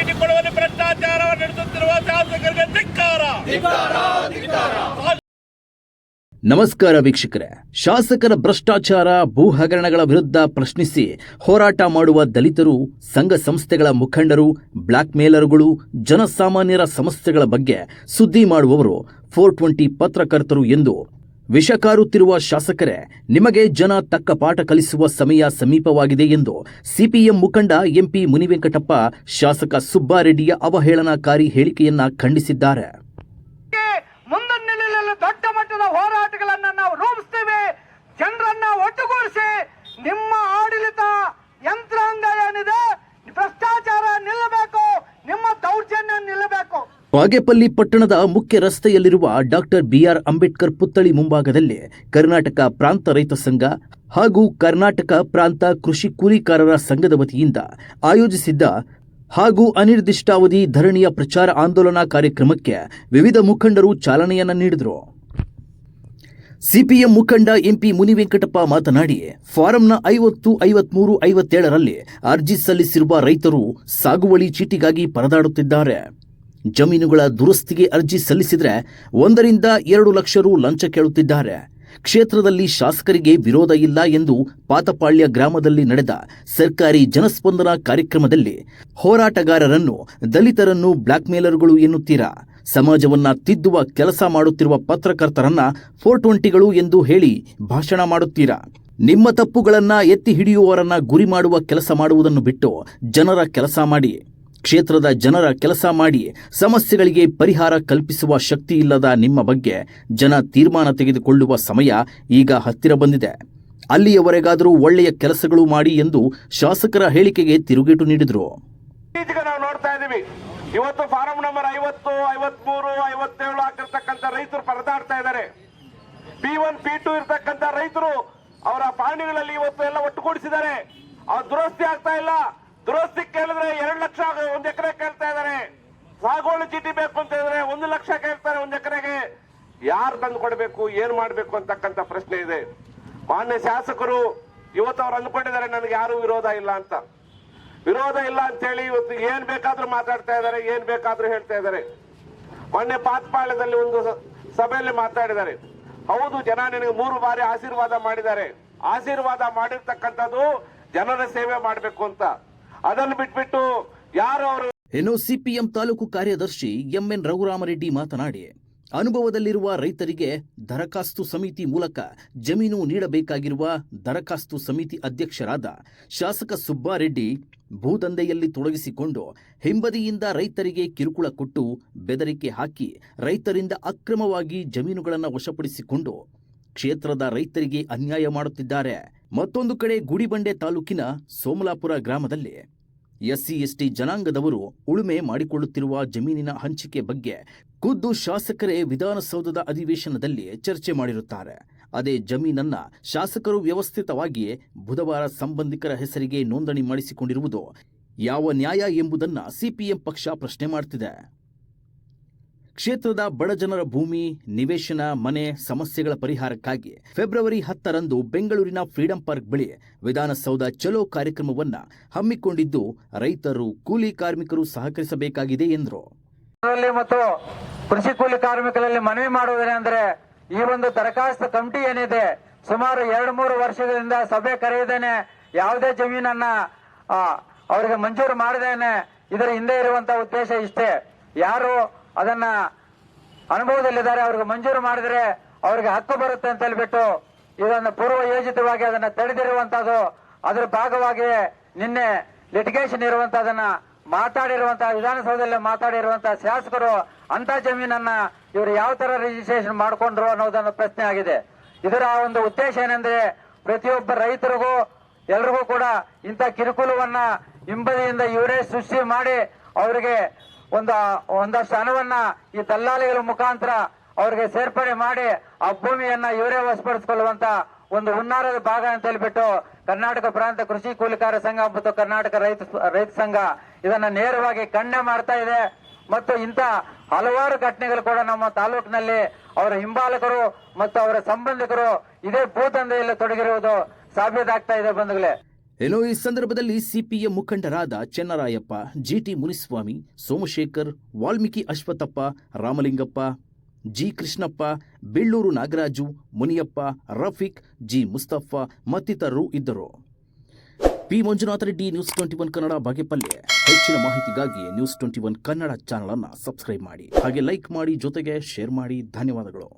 ಚೀಟಿ ಕೊಡುವಲ್ಲಿ ಭ್ರಷ್ಟಾಚಾರ ನಡೆಸುತ್ತಿರುವ ಶಾಸಕರಿಗೆ ಧಿಕ್ಕಾರ. ನಮಸ್ಕಾರ ವೀಕ್ಷಕರೇ. ಶಾಸಕರ ಭ್ರಷ್ಟಾಚಾರ ಭೂ ಹಗರಣಗಳ ವಿರುದ್ಧ ಪ್ರಶ್ನಿಸಿ ಹೋರಾಟ ಮಾಡುವ ದಲಿತರು ಸಂಘ ಸಂಸ್ಥೆಗಳ ಮುಖಂಡರು ಬ್ಲಾಕ್ ಮೇಲರ್ಗಳು ಜನಸಾಮಾನ್ಯರ ಸಮಸ್ಯೆಗಳ ಬಗ್ಗೆ ಸುದ್ದಿ ಮಾಡುವವರು ಫೋರ್ ಟ್ವೆಂಟಿ ಪತ್ರಕರ್ತರು ಎಂದು ವಿಷಕಾರುತ್ತಿರುವ ಶಾಸಕರೇ, ನಿಮಗೆ ಜನ ತಕ್ಕ ಪಾಠ ಕಲಿಸುವ ಸಮಯ ಸಮೀಪವಾಗಿದೆ ಎಂದು ಸಿಪಿಎಂ ಮುಖಂಡ ಎಂಪಿ ಮುನಿವೆಂಕಟಪ್ಪ, ಶಾಸಕ ಸುಬ್ಬಾರೆಡ್ಡಿಯ ಅವಹೇಳನಕಾರಿ ಹೇಳಿಕೆಯನ್ನ ಖಂಡಿಸಿದ್ದಾರೆ. ಬಾಗೇಪಲ್ಲಿ ಪಟ್ಟಣದ ಮುಖ್ಯ ರಸ್ತೆಯಲ್ಲಿರುವ ಡಾಕ್ಟರ್ ಬಿಆರ್ ಅಂಬೇಡ್ಕರ್ ಪುತ್ಥಳಿ ಮುಂಭಾಗದಲ್ಲಿ ಕರ್ನಾಟಕ ಪ್ರಾಂತ ರೈತ ಸಂಘ ಹಾಗೂ ಕರ್ನಾಟಕ ಪ್ರಾಂತ ಕೃಷಿ ಕೂಲಿಕಾರರ ಸಂಘದ ವತಿಯಿಂದ ಆಯೋಜಿಸಿದ್ದ ಹಾಗೂ ಅನಿರ್ದಿಷ್ಟಾವಧಿ ಧರಣಿಯ ಪ್ರಚಾರ ಆಂದೋಲನ ಕಾರ್ಯಕ್ರಮಕ್ಕೆ ವಿವಿಧ ಮುಖಂಡರು ಚಾಲನೆಯನ್ನ ನೀಡಿದರು. ಸಿಪಿಎಂ ಮುಖಂಡ ಎಂಪಿ ಮುನಿವೆಂಕಟಪ್ಪ ಮಾತನಾಡಿ, ಫಾರಂನ ಐವತ್ತು, ಐವತ್ಮೂರು, ಐವತ್ತೇಳರಲ್ಲಿ ಅರ್ಜಿ ಸಲ್ಲಿಸಿರುವ ರೈತರು ಸಾಗುವಳಿ ಚೀಟಿಗಾಗಿ ಪರದಾಡುತ್ತಿದ್ದಾರೆ. ಜಮೀನುಗಳ ದುರಸ್ತಿಗೆ ಅರ್ಜಿ ಸಲ್ಲಿಸಿದರೆ ಒಂದರಿಂದ ಎರಡು ಲಕ್ಷ ರು ಲಂಚ ಕೇಳುತ್ತಿದ್ದಾರೆ. ಕ್ಷೇತ್ರದಲ್ಲಿ ಶಾಸಕರಿಗೆ ವಿರೋಧ ಇಲ್ಲ ಎಂದು ಪಾತಪಾಳ್ಯ ಗ್ರಾಮದಲ್ಲಿ ನಡೆದ ಸರ್ಕಾರಿ ಜನಸ್ಪಂದನ ಕಾರ್ಯಕ್ರಮದಲ್ಲಿ ಹೋರಾಟಗಾರರನ್ನು ದಲಿತರನ್ನು ಬ್ಲಾಕ್ಮೇಲರ್ಗಳು ಎನ್ನುತ್ತೀರಾ? ಸಮಾಜವನ್ನ ತಿದ್ದುವ ಕೆಲಸ ಮಾಡುತ್ತಿರುವ ಪತ್ರಕರ್ತರನ್ನ ಫೋರ್ ಟ್ವೆಂಟಿಗಳು ಎಂದು ಹೇಳಿ ಭಾಷಣ ಮಾಡುತ್ತೀರಾ? ನಿಮ್ಮ ತಪ್ಪುಗಳನ್ನ ಎತ್ತಿ ಹಿಡಿಯುವವರನ್ನ ಗುರಿ ಮಾಡುವ ಕೆಲಸ ಮಾಡುವುದನ್ನು ಬಿಟ್ಟು ಜನರ ಕೆಲಸ ಮಾಡಿ. ಕ್ಷೇತ್ರದ ಜನರ ಕೆಲಸ ಮಾಡಿ ಸಮಸ್ಯೆಗಳಿಗೆ ಪರಿಹಾರ ಕಲ್ಪಿಸುವ ಶಕ್ತಿ ಇಲ್ಲದ ನಿಮ್ಮ ಬಗ್ಗೆ ಜನ ತೀರ್ಮಾನ ತೆಗೆದುಕೊಳ್ಳುವ ಸಮಯ ಈಗ ಹತ್ತಿರ ಬಂದಿದೆ. ಅಲ್ಲಿಯವರೆಗಾದರೂ ಒಳ್ಳೆಯ ಕೆಲಸಗಳು ಮಾಡಿ ಎಂದು ಶಾಸಕರ ಹೇಳಿಕೆಗೆ ತಿರುಗೇಟು ನೀಡಿದರು. ನಾವು ನೋಡ್ತಾ ಇದೀವಿ ಇವತ್ತು ಫಾರಂ ನಂಬರ್ ಐವತ್ತು, ಐವತ್ಮೂರು, ಐವತ್ತೇಳು ಆಗಿರ್ತಕ್ಕಂಥ ರೈತರು ಪರದಾಡ್ತಾ ಇದ್ದಾರೆ. ಪಿ ಒನ್, ಪಿ ಟು ಇರ್ತಕ್ಕಂಥ ರೈತರು ಅವರ ಪಾಣಿಗಳಲ್ಲಿ ಇವತ್ತು ಎಲ್ಲ ಒಟ್ಟುಗೂಡಿಸಿದ್ದಾರೆ. ಅವ್ರ ದುರಸ್ತಿ ಆಗ್ತಾ ಇಲ್ಲ. ದುರಸ್ತಿ ಕೇಳಿದ್ರೆ ಎರಡು ಲಕ್ಷ ಒಂದ್ ಎಕರೆ ಕೇಳ್ತಾ ಇದಾರೆ. ಸಾಗುವಳಿ ಚೀಟಿ ಬೇಕು ಅಂತ ಹೇಳಿದ್ರೆ ಒಂದು ಲಕ್ಷ ಕೇಳ್ತಾರೆ ಒಂದ್ ಎಕರೆಗೆ. ಯಾರು ತಂದು ಕೊಡಬೇಕು, ಏನ್ ಮಾಡ್ಬೇಕು ಅಂತಕ್ಕಂತ ಪ್ರಶ್ನೆ ಇದೆ. ಮಾನ್ಯ ಶಾಸಕರು, ಇವತ್ತು ಅವ್ರು ಅಂದ್ಕೊಂಡಿದ್ದಾರೆ, ನನಗೆ ಯಾರು ವಿರೋಧ ಇಲ್ಲ ಅಂತ. ವಿರೋಧ ಇಲ್ಲ ಅಂತೇಳಿ ಇವತ್ತು ಏನ್ ಬೇಕಾದ್ರೂ ಮಾತಾಡ್ತಾ ಇದ್ದಾರೆ, ಏನ್ ಬೇಕಾದ್ರೂ ಹೇಳ್ತಾ ಇದ್ದಾರೆ. ಮೊನ್ನೆ ಪಾತ್ಪಾಳ್ಯದಲ್ಲಿ ಒಂದು ಸಭೆಯಲ್ಲಿ ಮಾತಾಡಿದ್ದಾರೆ. ಹೌದು, ಜನ ನಿನಗೆ ಮೂರು ಬಾರಿ ಆಶೀರ್ವಾದ ಮಾಡಿದ್ದಾರೆ. ಆಶೀರ್ವಾದ ಮಾಡಿರ್ತಕ್ಕಂಥದ್ದು ಜನರ ಸೇವೆ ಮಾಡಬೇಕು ಅಂತ. ಅದನ್ನು ಬಿಟ್ಬಿಟ್ಟು ಯಾರು ಅವರು? ಇನ್ನು ಸಿಪಿಎಂ ತಾಲೂಕು ಕಾರ್ಯದರ್ಶಿ ಎಂಎನ್ ರಘುರಾಮರೆಡ್ಡಿ ಮಾತನಾಡಿ, ಅನುಭವದಲ್ಲಿರುವ ರೈತರಿಗೆ ದರಖಾಸ್ತು ಸಮಿತಿ ಮೂಲಕ ಜಮೀನು ನೀಡಬೇಕಾಗಿರುವ ದರಖಾಸ್ತು ಸಮಿತಿ ಅಧ್ಯಕ್ಷರಾದ ಶಾಸಕ ಸುಬ್ಬಾರೆಡ್ಡಿ ಭೂದಂಧೆಯಲ್ಲಿ ತೊಡಗಿಸಿಕೊಂಡು ಹಿಂಬದಿಯಿಂದ ರೈತರಿಗೆ ಕಿರುಕುಳ ಕೊಟ್ಟು ಬೆದರಿಕೆ ಹಾಕಿ ರೈತರಿಂದ ಅಕ್ರಮವಾಗಿ ಜಮೀನುಗಳನ್ನು ವಶಪಡಿಸಿಕೊಂಡು ಕ್ಷೇತ್ರದ ರೈತರಿಗೆ ಅನ್ಯಾಯ ಮಾಡುತ್ತಿದ್ದಾರೆ. ಮತ್ತೊಂದು ಕಡೆ ಗುಡಿಬಂಡೆ ತಾಲೂಕಿನ ಸೋಮಲಾಪುರ ಗ್ರಾಮದಲ್ಲಿ ಎಸ್ಸಿ, ಎಸ್ಟಿ ಜನಾಂಗದವರು ಉಳುಮೆ ಮಾಡಿಕೊಳ್ಳುತ್ತಿರುವ ಜಮೀನಿನ ಹಂಚಿಕೆ ಬಗ್ಗೆ ಖುದ್ದು ಶಾಸಕರೇ ವಿಧಾನಸೌಧದ ಅಧಿವೇಶನದಲ್ಲಿ ಚರ್ಚೆ ಮಾಡಿರುತ್ತಾರೆ. ಅದೇ ಜಮೀನನ್ನ ಶಾಸಕರು ವ್ಯವಸ್ಥಿತವಾಗಿ ಬುಧವಾರ ಸಂಬಂಧಿಕರ ಹೆಸರಿಗೆ ನೋಂದಣಿ ಮಾಡಿಸಿಕೊಂಡಿರುವುದು ಯಾವ ನ್ಯಾಯ ಎಂಬುದನ್ನ ಸಿಪಿಎಂ ಪಕ್ಷ ಪ್ರಶ್ನೆ ಮಾಡ್ತಿದೆ. ಕ್ಷೇತ್ರದ ಬಡಜನರ ಭೂಮಿ, ನಿವೇಶನ, ಮನೆ, ಸಮಸ್ಯೆಗಳ ಪರಿಹಾರಕ್ಕಾಗಿ ಫೆಬ್ರವರಿ ಹತ್ತರಂದು ಬೆಂಗಳೂರಿನ ಫ್ರೀಡಂ ಪಾರ್ಕ್ ಬಳಿ ವಿಧಾನಸೌಧ ಚಲೋ ಕಾರ್ಯಕ್ರಮವನ್ನ ಹಮ್ಮಿಕೊಂಡಿದ್ದು, ರೈತರು, ಕೂಲಿ ಕಾರ್ಮಿಕರು ಸಹಕರಿಸಬೇಕಾಗಿದೆ ಎಂದರು. ಮತ್ತು ಕೃಷಿ ಕೂಲಿ ಕಾರ್ಮಿಕರಲ್ಲಿ ಮನವಿ ಮಾಡುವುದೇನೆಂದ್ರೆ ಈ ಒಂದು ದರಖಾಸ್ತು ಕಮಿಟಿ ಏನಿದೆ, ಸುಮಾರು ಎರಡು ಮೂರು ವರ್ಷಗಳಿಂದ ಸಭೆ ಕರೆಯದೇನೆ, ಯಾವುದೇ ಜಮೀನನ್ನ ಅವರಿಗೆ ಮಂಜೂರು ಮಾಡದೇನೆ, ಇದರ ಹಿಂದೆ ಇರುವಂತಹ ಉದ್ದೇಶ ಇಷ್ಟೇ. ಯಾರು ಅದನ್ನ ಅನುಭವದಲ್ಲಿದ್ದಾರೆ, ಅವ್ರಿಗೆ ಮಂಜೂರು ಮಾಡಿದ್ರೆ ಅವ್ರಿಗೆ ಹಕ್ಕು ಬರುತ್ತೆ ಅಂತ ಹೇಳ್ಬಿಟ್ಟು ಇದನ್ನು ಪೂರ್ವ ಯೋಜಿತವಾಗಿ ಅದನ್ನ ತಡೆದಿರುವಂತದ್ದು ಅದರ ಭಾಗವಾಗಿ ನಿನ್ನೆ ಲಿಟಿಗೇಷನ್ ಇರುವಂತದನ್ನ ಮಾತಾಡಿರುವಂತಹ, ವಿಧಾನಸೌಧದಲ್ಲಿ ಮಾತಾಡಿರುವಂತಹ ಶಾಸಕರು ಅಂತ ಜಮೀನನ್ನ ಇವರು ಯಾವ ತರ ರಿಜಿಸ್ಟ್ರೇಷನ್ ಮಾಡ್ಕೊಂಡ್ರು ಅನ್ನೋದನ್ನ ಪ್ರಶ್ನೆ ಆಗಿದೆ. ಇದರ ಒಂದು ಉದ್ದೇಶ ಏನಂದ್ರೆ ಪ್ರತಿಯೊಬ್ಬ ರೈತರಿಗೂ, ಎಲ್ರಿಗೂ ಕೂಡ ಇಂಥ ಕಿರುಕುಲವನ್ನ ಹಿಂಬದಿಯಿಂದ ಇವರೇ ಸೃಷ್ಟಿ ಮಾಡಿ ಅವರಿಗೆ ಒಂದು ಒಂದಷ್ಟು ಹಣವನ್ನ ಈ ದಲ್ಲಾಳಿಗಳ ಮುಖಾಂತರ ಅವ್ರಿಗೆ ಸೇರ್ಪಡೆ ಮಾಡಿ ಆ ಭೂಮಿಯನ್ನ ಇವರೇ ವಶಪಡಿಸಿಕೊಳ್ಳುವಂತ ಒಂದು ಹುನ್ನಾರದ ಭಾಗ ಅಂತ ಹೇಳಿಬಿಟ್ಟು ಕರ್ನಾಟಕ ಪ್ರಾಂತ ಕೃಷಿ ಕೂಲಿಕಾರ ಸಂಘ ಮತ್ತು ಕರ್ನಾಟಕ ರೈತ ರೈತ ಸಂಘ ಇದನ್ನ ನೇರವಾಗಿ ಕಣ್ಣೆ ಮಾಡ್ತಾ ಇದೆ. ಮತ್ತು ಇಂಥ ಹಲವಾರು ಘಟನೆಗಳು ಕೂಡ ನಮ್ಮ ತಾಲೂಕಿನಲ್ಲಿ ಅವರ ಹಿಂಬಾಲಕರು ಮತ್ತು ಅವರ ಸಂಬಂಧಿಕರು ಇದೇ ಭೂದಂಧೆಯಲ್ಲಿ ತೊಡಗಿರುವುದು ಸಾಬೀತಾಗ್ತಾ ಇದೆ ಬಂಧುಗಳೇ. ಇನ್ನು ಈ ಸಂದರ್ಭದಲ್ಲಿ ಸಿಪಿಎಂ ಮುಖಂಡರಾದ Chennarayappa GT Muniswamy, Somashekar, Valmiki Ashwathappa, Ramalingappa, G Krishnappa, Bellur Nagaraju, Muniyappa, Rafiq, G Mustafa ಮತ್ತಿತರರು ಇದ್ದರು. P Manjunatha Reddy news twenty one Kannada Bagepalli. ಹೆಚ್ಚಿನ ಮಾಹಿತಿಗಾಗಿ news twenty one Kannada channel ಅನ್ನು ಸಬ್ಸ್ಕ್ರೈಬ್ ಮಾಡಿ. ಹಾಗೆ ಲೈಕ್ ಮಾಡಿ, ಜೊತೆಗೆ ಶೇರ್ ಮಾಡಿ. ಧನ್ಯವಾದಗಳು.